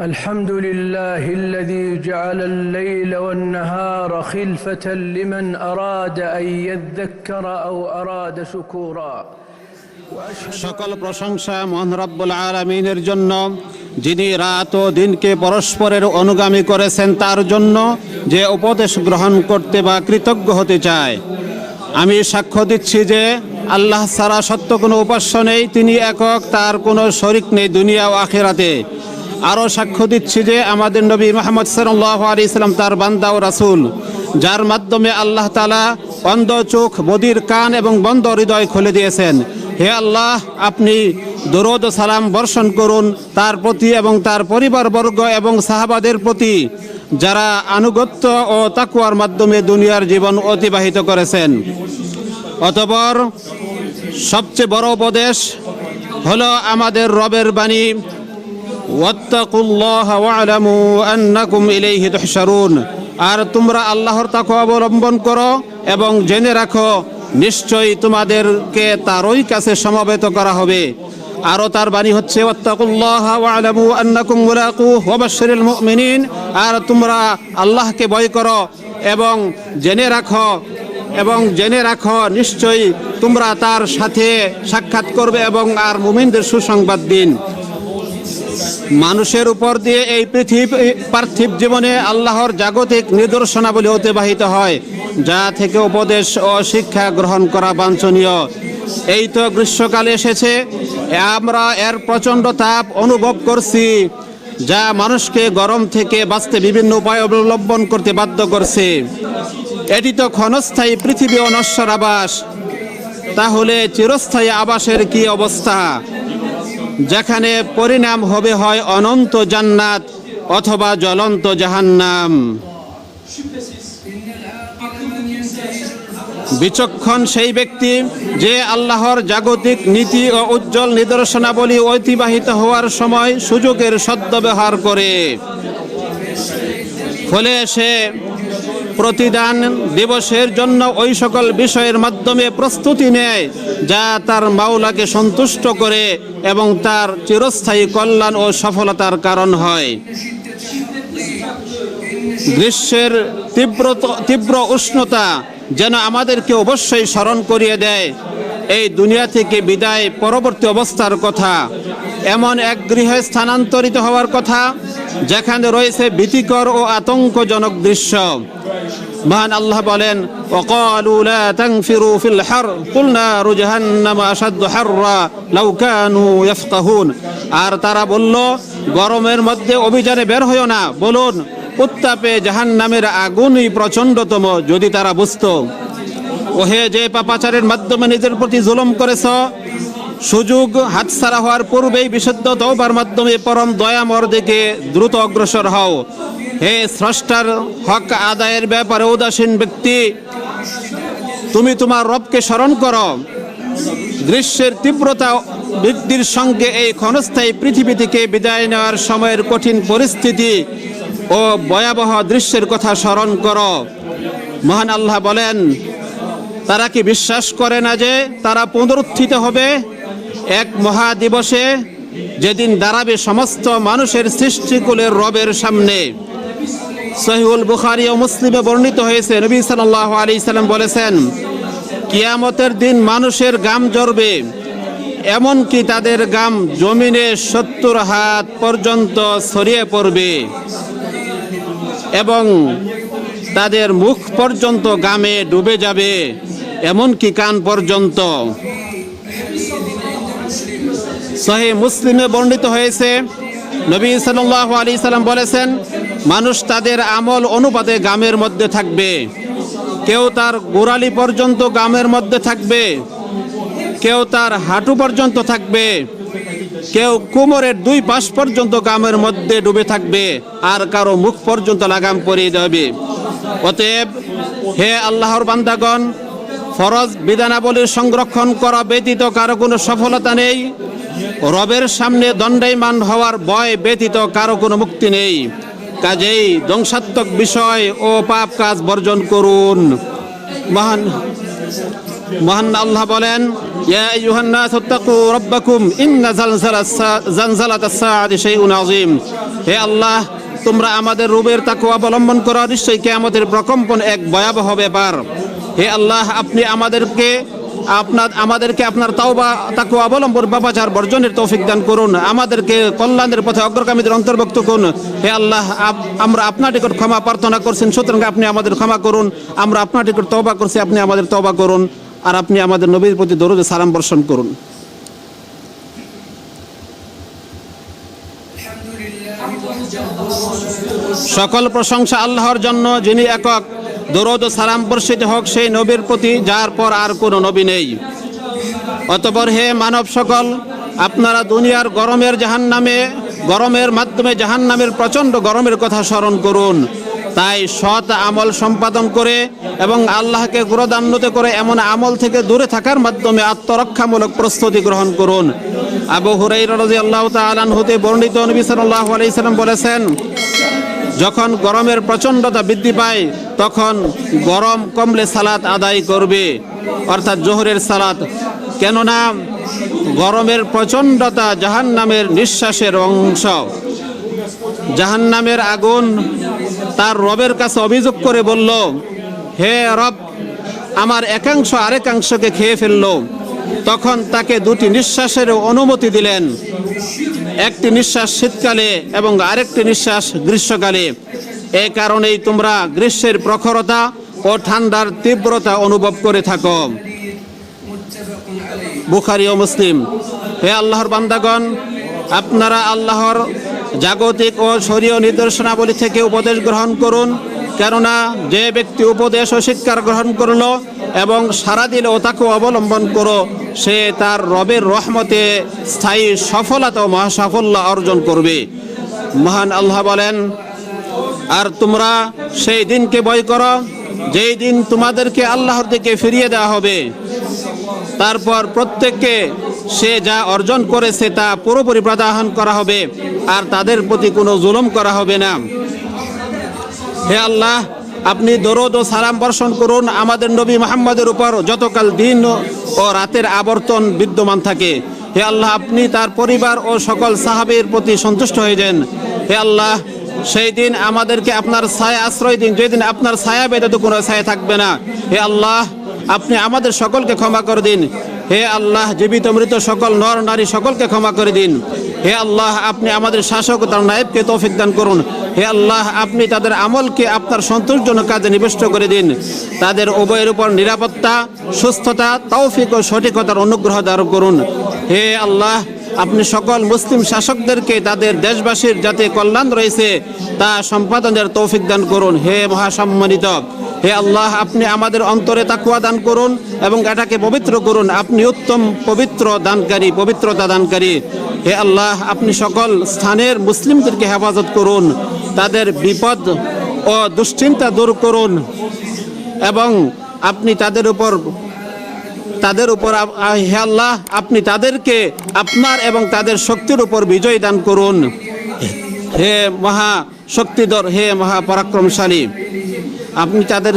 الحمد لله الذي جعل الليل والنهار خلفة لمن أراد أن يذكر أو أراد شكورا সকল প্রশংসা মহান রব্বুল আলমিনের জন্য যিনি রাত ও দিনকে পরস্পরের অনুগামী করেছেন তার জন্য যে উপদেশ গ্রহণ করতে বা কৃতজ্ঞ হতে চায় আমি সাক্ষ্য দিচ্ছি যে আল্লাহ ছাড়া সত্য কোনো উপাস্য নেই তিনি একক তার কোনো শরিক নেই দুনিয়া ও আখেরাতে আরও সাক্ষ্য দিচ্ছি যে আমাদের নবী মোহাম্মদ সাল্লাহ আলি ইসলাম তার বান্দা ও রাসুল, যার মাধ্যমে আল্লাহ তালা অন্ধ চোখ, বদির কান এবং বন্ধ হৃদয় খুলে দিয়েছেন। হে আল্লাহ, আপনি দরদ সালাম বর্ষণ করুন তার প্রতি এবং তার পরিবারবর্গ এবং সাহাবাদের প্রতি, যারা আনুগত্য ও তাকুয়ার মাধ্যমে দুনিয়ার জীবন অতিবাহিত করেছেন। অতপর সবচেয়ে বড় উপদেশ হলো আমাদের রবের বাণী ওয়াত্তাকুল্লাহ ওয়ালামু আন্নাকুম ইলাইহি তুহশারুন। আর তোমরা আল্লাহর তাকওয়া অবলম্বন করো এবং জেনে রাখো, নিশ্চয়ই তোমাদেরকে তারই কাছে সমবেত করা হবে। আরও তার বাণী হচ্ছে আর তোমরা আল্লাহকে ভয় করো এবং জেনে রাখো, এবং জেনে রাখো, নিশ্চয়ই তোমরা তার সাথে সাক্ষাৎ করবে এবং আর মুমিনদের সুসংবাদ দিন। মানুষের উপর দিয়ে এই পৃথিবী পার্থিব জীবনে আল্লাহর জাগতিক নিদর্শনাবলী অতিবাহিত হয়, যা থেকে উপদেশ ও শিক্ষা গ্রহণ করা বাঞ্ছনীয়। এই তো গ্রীষ্মকাল এসেছে আমরা এর প্রচণ্ড তাপ অনুভব করছি, যা মানুষকে গরম থেকে বাঁচতে বিভিন্ন উপায় অবলম্বন করতে বাধ্য করছে। এটি তো ক্ষণস্থায়ী পৃথিবী ও নশ্বর আবাস। তাহলে চিরস্থায়ী আবাসের কি অবস্থা? যেখানে পরিণাম হবে হয় অনন্ত জান্নাত অথবা জ্বলন্ত জাহান্নাম। বিচক্ষণ সেই ব্যক্তি যে আল্লাহর জাগতিক নীতি ও উজ্জ্বল নিদর্শনাবলী অতিবাহিত হওয়ার সময় সুযোগের সদ্ব্যবহার করে। ফলে সে প্রতিদান দিবসের জন্য ওই সকল বিষয়ের মাধ্যমে প্রস্তুতি নেয়, যা তার মাওলাকে সন্তুষ্ট করে এবং তার চিরস্থায়ী কল্যাণ ও সফলতার কারণ হয়। গ্রীষ্মের তীব্র তীব্র উষ্ণতা যেন আমাদেরকে অবশ্যই স্মরণ করিয়ে দেয়। এই দুনিয়া থেকে বিদায় পরবর্তী অবস্থার কথা, এমন এক গৃহে স্থানান্তরিত হওয়ার কথা, যেখানে রয়েছে ভীতিকর ও আতঙ্কজনক দৃশ্য। মহান আল্লাহ বলেন وقالوا لا تنفروا في الحر قل نار جهنم أشد حرا لو كانوا يفقهون আর তারা বলল গরমের মধ্যে অভিযানে বের হইও না বলুন উত্তাপে জাহান্নামের আগুনই প্রচণ্ডতম যদি তারা বুঝতো ওহে যে পাপাচারের মাধ্যমে নিজের প্রতি জুলুম করেছ সুযোগ হাতছাড়া হওয়ার পূর্বেই বিশুদ্ধ তওবার মাধ্যমে পরম দয়ামর দিকে দ্রুত অগ্রসর হও হে স্রষ্টার, হক আদায়ের ব্যাপারে উদাসীন ব্যক্তি, তুমি তোমার রবকে স্মরণ করো। গ্রীষ্মের তীব্রতা বৃদ্ধির সঙ্গে এই ক্ষণস্থায়ী পৃথিবী থেকে বিদায় নেওয়ার সময়ের কঠিন পরিস্থিতি ও ভয়াবহ দৃশ্যের কথা স্মরণ করো। মহান আল্লাহ বলেন, তারা কি বিশ্বাস করে না যে তারা পুনরুত্থিত হবে? এক মহাদিবসে যেদিন দাঁড়াবে সমস্ত মানুষের সৃষ্টিকুলের রবের সামনে। সহিউল বুখারি ও মুসলিমে বর্ণিত হয়েছে। নবী সাল্লাহ আলি সাল্লাম বলেছেন, কিয়ামতের দিন মানুষের গাম জ্বরবে এমনকি তাদের গাম জমিনে সত্তর হাত পর্যন্ত ছড়িয়ে পড়বে এবং তাদের মুখ পর্যন্ত গামে ডুবে যাবে, এমনকি কান পর্যন্ত। সহি মুসলিমে বর্ণিত হয়েছে, নবী সাল্লাহ আলি সাল্লাম বলেছেন মানুষ তাদের আমল অনুপাতে গামের মধ্যে থাকবে। কেউ তার গোড়ালি পর্যন্ত গামের মধ্যে থাকবে। কেউ তার হাঁটু পর্যন্ত থাকবে। কেউ কোমরের দুই পাশ পর্যন্ত গামের মধ্যে ডুবে থাকবে আর কারও মুখ পর্যন্ত লাগাম পরিয়ে দেবে অতএব হে আল্লাহর বান্দাগণ, ফরজ বিধানাবলীর সংরক্ষণ করা ব্যতীত কারও কোনো সফলতা নেই। রবের সামনে দণ্ডায়মান হওয়ার ভয় ব্যতীত কারও কোনো মুক্তি নেই। কাজেই ধ্বংসাত্মক বিষয় ও পাপ কাজ বর্জন করুন। মহান মহান আল্লাহ বলেন রাব্বাকুম হে আল্লাহ, তোমরা আমাদের তাকু অবলম্বন করো প্রকম্পন এক ভয়াবহ ব্যাপার। হে আল্লাহ, আপনি আমাদেরকে আপনার, আমাদেরকে আপনার তাওবা তাকে অবলম্বন বাবাচার বর্জনের তৌফিক দান করুন। আমাদেরকে কল্যাণের পথে অগ্রগামীদের অন্তর্ভুক্ত করুন। হে আল্লাহ আমরা আপনার নিকট ক্ষমা প্রার্থনা করছেন সুতরাং আপনি আমাদের ক্ষমা করুন। আমরা আপনার নিকট তওবা করছি, আপনি আমাদের তওবা করুন। আর আপনি আমাদের নবীর প্রতি দরুদে সালাম বর্ষণ করুন। সকল প্রশংসা আল্লাহর জন্য, যিনি একক। দরদ সালাম বর্ষিত হোক সেই নবীর প্রতি, যার পর আর কোনো নবী নেই। অতপর হে মানব সকল, আপনারা দুনিয়ার গরমের জাহান নামে গরমের মাধ্যমে জাহান নামের প্রচণ্ড গরমের কথা স্মরণ করুন। তাই সৎ আমল সম্পাদন করে এবং আল্লাহকে গুরদান্বিত করে এমন আমল থেকে দূরে থাকার মাধ্যমে আত্মরক্ষামূলক প্রস্তুতি গ্রহণ করুন। আবু হুরাই রাজি আল্লাহ তালান হতে বর্ণিত নবী সাল্লাহ আলাইসাল্লাম বলেছেন, যখন গরমের প্রচণ্ডতা বৃদ্ধি পায় তখন গরম কমলে সালাত আদায় করবে। অর্থাৎ জোহরের সালাত। কেননা গরমের প্রচণ্ডতা জাহান নামের নিঃশ্বাসের অংশ। জাহান নামের আগুন তার রবের কাছে অভিযোগ করে বলল, হে রব, আমার একাংশ আরেকাংশকে খেয়ে ফেলল। তখন তাকে দুটি নিঃশ্বাসের অনুমতি দিলেন। একটি নিঃশ্বাস শীতকালে এবং আরেকটি নিঃশ্বাস গ্রীষ্মকালে। এই কারণেই তোমরা গ্রীষ্মের প্রখরতা ও ঠান্ডার তীব্রতা অনুভব করে থাকো। বুখারি ও মুসলিম, হে আল্লাহর বান্দাগণ, আপনারা আল্লাহর জাগতিক ও শরীয় নির্দেশনাবলী থেকে উপদেশ গ্রহণ করুন, কেননা যে ব্যক্তি উপদেশ ও শিক্ষার গ্রহণ করল এবং সারাদিন ও তাকে অবলম্বন করো, সে তার রবের রহমতে স্থায়ী সফলতা ও মহাসাফল্য অর্জন করবে। মহান আল্লাহ বলেন আর তোমরা সেই দিনকে বয় করো, যেই দিন তোমাদেরকে আল্লাহর দিকে ফিরিয়ে দেওয়া হবে। তারপর প্রত্যেককে সে যা অর্জন করেছে তা পুরোপুরি প্রদাহন করা হবে, আর তাদের প্রতি কোনো জুলুম করা হবে না। হে আল্লাহ, আপনি দরদ ও সালাম বর্ষণ করুন, আমাদের নবী মোহাম্মদের উপর যতকাল দিন ও রাতের আবর্তন বিদ্যমান থাকে। হে আল্লাহ, আপনি তার পরিবার ও সকল সাহাবের প্রতি সন্তুষ্ট হয়ে যান। হে আল্লাহ সেই দিন আমাদেরকে আপনার ছায়া আশ্রয় দিন। যেদিন আপনার ছায়া ব্যতীত কোনো ছায়া থাকবে না। হে আল্লাহ, আপনি আমাদের সকলকে ক্ষমা করে দিন। হে আল্লাহ, জীবিত মৃত সকল, নর নারী সকলকে ক্ষমা করে দিন। হে আল্লাহ, আপনি আমাদের শাসক তার নায়েবকে তৌফিক দান করুন। হে আল্লাহ, আপনি তাদের আমলকে আপনার সন্তোষজনক কাজে নিবিষ্ট করে দিন। তাদের উভয়ের উপর নিরাপত্তা, সুস্থতা, তৌফিক ও সঠিকতার অনুগ্রহ দান করুন। হে আল্লাহ আপনি সকল মুসলিম শাসকদেরকে তাদের দেশবাসীর যাতে কল্যাণ রয়েছে, তা সম্পাদনের তৌফিক দান করুন। হে মহাসম্মানিত, হে আল্লাহ, আপনি আমাদের অন্তরে তাকুয়া দান করুন এবং এটাকে পবিত্র করুন। আপনি উত্তম, পবিত্র দানকারী, পবিত্রতা দানকারী। হে আল্লাহ, আপনি সকল স্থানের মুসলিমদেরকে হেফাজত করুন। তাদের বিপদ ও দুশ্চিন্তা দূর করুন এবং আপনি তাদের উপর তাদের উপর হে আল্লাহ, আপনি তাদেরকে আপনার এবং তাদের শক্তির উপর বিজয় দান করুন। হে মহা শক্তিধর, হে মহা পরাক্রমশালী, আপনি তাদের